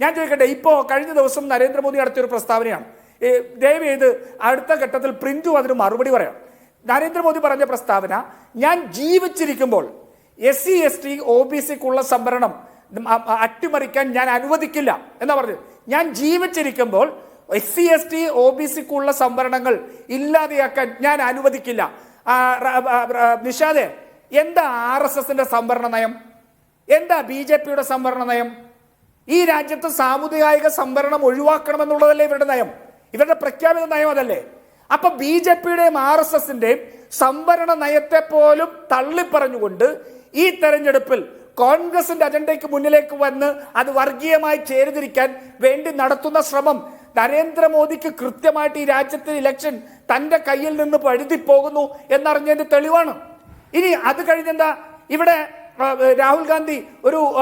ഞാൻ ചോദിക്കട്ടെ ഇപ്പോൾ കഴിഞ്ഞ ദിവസം നരേന്ദ്രമോദി നടത്തിയൊരു പ്രസ്താവനയാണ്. ദയവ് ചെയ്ത് അടുത്ത ഘട്ടത്തിൽ പ്രിന്റു അതിന് മറുപടി പറയാം. നരേന്ദ്രമോദി പറഞ്ഞ പ്രസ്താവന ഞാൻ ജീവിച്ചിരിക്കുമ്പോൾ S C S T O B സിക്കുള്ള സംവരണം അട്ടിമറിക്കാൻ ഞാൻ അനുവദിക്കില്ല എന്നാ പറഞ്ഞത്. ഞാൻ ജീവിച്ചിരിക്കുമ്പോൾ S C S T O B സിക്കുള്ള സംവരണങ്ങൾ ഇല്ലാതെയാക്കാൻ ഞാൻ അനുവദിക്കില്ല. നിഷാദെ എന്താ ആർ എസ് എസിന്റെ സംവരണ നയം? എന്താ ബി ജെ പിയുടെ സംവരണ നയം? ഈ രാജ്യത്ത് സാമുദായിക സംവരണം ഒഴിവാക്കണമെന്നുള്ളതല്ലേ ഇവരുടെ നയം? ഇവരുടെ പ്രഖ്യാപിത നയം അതല്ലേ? അപ്പൊ ബി ജെ പിയുടെയും ആർ എസ് എസിന്റെയും സംവരണ നയത്തെ പോലും തള്ളിപ്പറഞ്ഞുകൊണ്ട് ഈ തെരഞ്ഞെടുപ്പിൽ കോൺഗ്രസിന്റെ അജണ്ടയ്ക്ക് മുന്നിലേക്ക് വന്ന് അത് വർഗീയമായി ചേരുതിരിക്കാൻ വേണ്ടി നടത്തുന്ന ശ്രമം നരേന്ദ്രമോദിക്ക് കൃത്യമായിട്ട് ഈ രാജ്യത്തെ ഇലക്ഷൻ തന്റെ കയ്യിൽ നിന്ന് പഴുതി പോകുന്നു എന്നറിഞ്ഞതിന്റെ തെളിവാണ്. ഇനി അത് കഴിഞ്ഞെന്താ? ഇവിടെ രാഹുൽ ഗാന്ധി ഒരു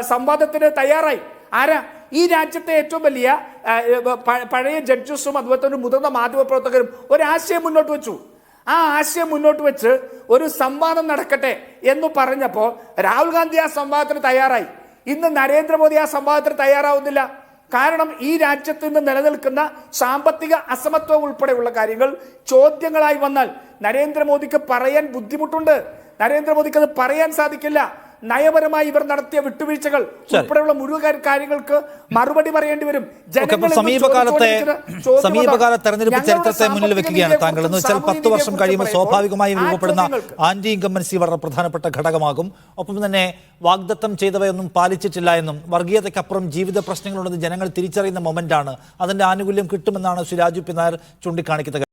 സംവാദത്തിന് തയ്യാറായി. ആരാ? ഈ രാജ്യത്തെ ഏറ്റവും വലിയ പഴയ ജഡ്ജസും അതുപോലെ തന്നെ മുതിർന്ന മാധ്യമപ്രവർത്തകരും ഒരാശയം മുന്നോട്ട് വെച്ചു. ആ ആശയം മുന്നോട്ട് വെച്ച് ഒരു സംവാദം നടക്കട്ടെ എന്ന് പറഞ്ഞപ്പോൾ രാഹുൽ ഗാന്ധി ആ സംവാദത്തിന് തയ്യാറായി. ഇന്ന് നരേന്ദ്രമോദി ആ സംവാദത്തിന് തയ്യാറാവുന്നില്ല. കാരണം ഈ രാജ്യത്ത് നിന്ന് നിലനിൽക്കുന്ന സാമ്പത്തിക അസമത്വം ഉൾപ്പെടെയുള്ള കാര്യങ്ങൾ ചോദ്യങ്ങളായി വന്നാൽ നരേന്ദ്രമോദിക്ക് പറയാൻ ബുദ്ധിമുട്ടുണ്ട്. നരേന്ദ്രമോദിക്ക് അത് പറയാൻ സാധിക്കില്ല. നയപരമായി ഇവർ നടത്തിയ വിട്ടുവീഴ്ചകൾ ഉൾപ്പെടെയുള്ള മുഴുവൻ കാര്യങ്ങൾക്ക് മറുപടി പറയേണ്ടി വരും. സമീപകാലത്തെ സമീപകാല തെരഞ്ഞെടുപ്പ് ചരിത്രത്തെ മുന്നിൽ വെക്കുകയാണ് താങ്കൾ. എന്ന് വെച്ചാൽ പത്ത് വർഷം കഴിയുമ്പോൾ സ്വാഭാവികമായും രൂപപ്പെടുന്ന ആന്റി ഇൻകമ്പൻസി വളരെ പ്രധാനപ്പെട്ട ഘടകമാകും. ഒപ്പം തന്നെ വാഗ്ദത്തം ചെയ്തവയൊന്നും പാലിച്ചിട്ടില്ല എന്നും വർഗീയതയ്ക്കപ്പുറം ജീവിത പ്രശ്നങ്ങളുണ്ടെന്ന് ജനങ്ങൾ തിരിച്ചറിയുന്ന മൊമെന്റാണ് അതിന്റെ ആനുകൂല്യം കിട്ടുമെന്നാണ് ശ്രീ രാജു പി നായർ ചൂണ്ടിക്കാണിക്കുന്നത്.